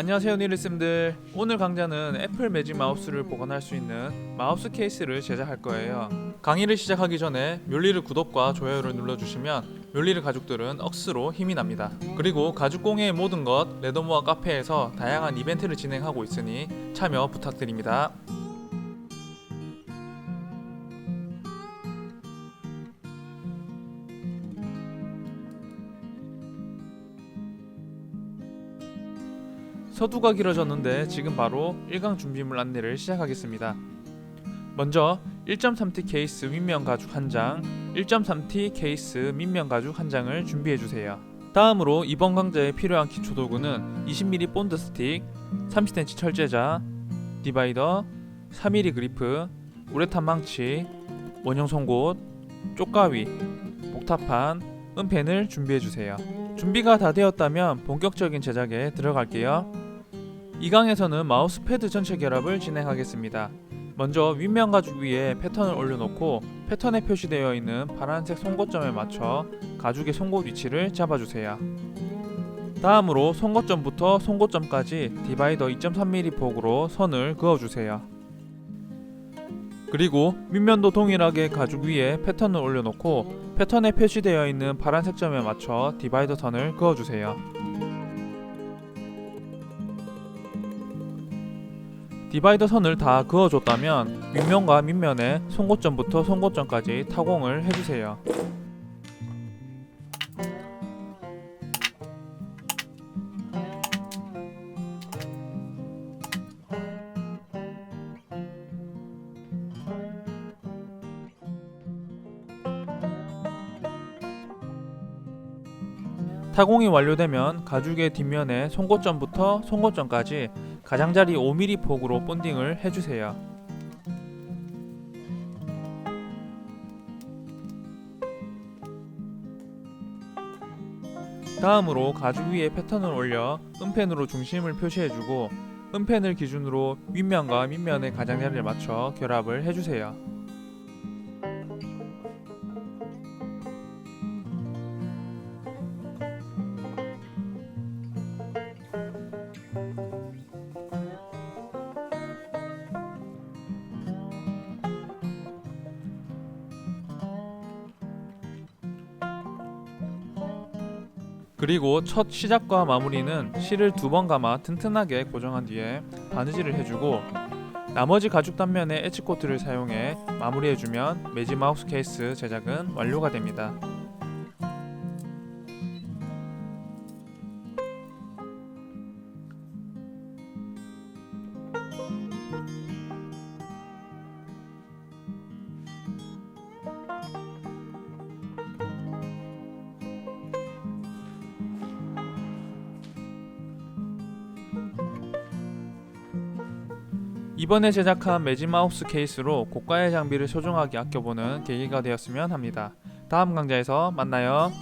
안녕하세요 니르쌤들. 오늘 강좌는 애플 매직 마우스를 보관할 수 있는 마우스 케이스를 제작할 거예요. 강의를 시작하기 전에 뮬리르 구독과 좋아요를 눌러주시면 뮬리르 가족들은 억수로 힘이 납니다. 그리고 가죽공예의 모든 것 레더모아 카페에서 다양한 이벤트를 진행하고 있으니 참여 부탁드립니다 서두가 길어졌는데 지금 바로 1강 준비물 안내를 시작하겠습니다. 먼저 1.3T 케이스 윗면 가죽 한 장, 1.3T 케이스 밑면 가죽 한 장을 준비해 주세요. 다음으로 이번 강좌에 필요한 기초 도구는 20mm 본드 스틱, 30cm 철제자, 디바이더, 3mm 그리프, 우레탄 망치, 원형 송곳, 쪽가위, 목타판, 은펜을 준비해 주세요. 준비가 다 되었다면 본격적인 제작에 들어갈게요. 이 강에서는 마우스 패드 전체 결합을 진행하겠습니다. 먼저 윗면 가죽 위에 패턴을 올려놓고 패턴에 표시되어 있는 파란색 송곳점에 맞춰 가죽의 송곳 위치를 잡아주세요. 다음으로 송곳점부터 송곳점까지 디바이더 2.3mm 폭으로 선을 그어주세요. 그리고 밑면도 동일하게 가죽 위에 패턴을 올려놓고 패턴에 표시되어 있는 파란색 점에 맞춰 디바이더 선을 그어주세요. 디바이더 선을 다 그어줬다면 윗면과 밑면에 송곳점부터 송곳점까지 타공을 해주세요. 타공이 완료되면 가죽의 뒷면에 송곳점부터 송곳점까지 가장자리 5mm 폭으로 본딩을 해주세요. 다음으로 가죽 위에 패턴을 올려 은펜으로 중심을 표시해주고 은펜을 기준으로 윗면과 밑면의 가장자리를 맞춰 결합을 해주세요. 그리고 첫 시작과 마무리는 실을 두 번 감아 튼튼하게 고정한 뒤에 바느질을 해주고 나머지 가죽 단면에 에치코트를 사용해 마무리해주면 매직 마우스 케이스 제작은 완료가 됩니다. 이번에 제작한 매직 마우스 케이스로 고가의 장비를 소중하게 아껴보는 계기가 되었으면 합니다. 다음 강좌에서 만나요.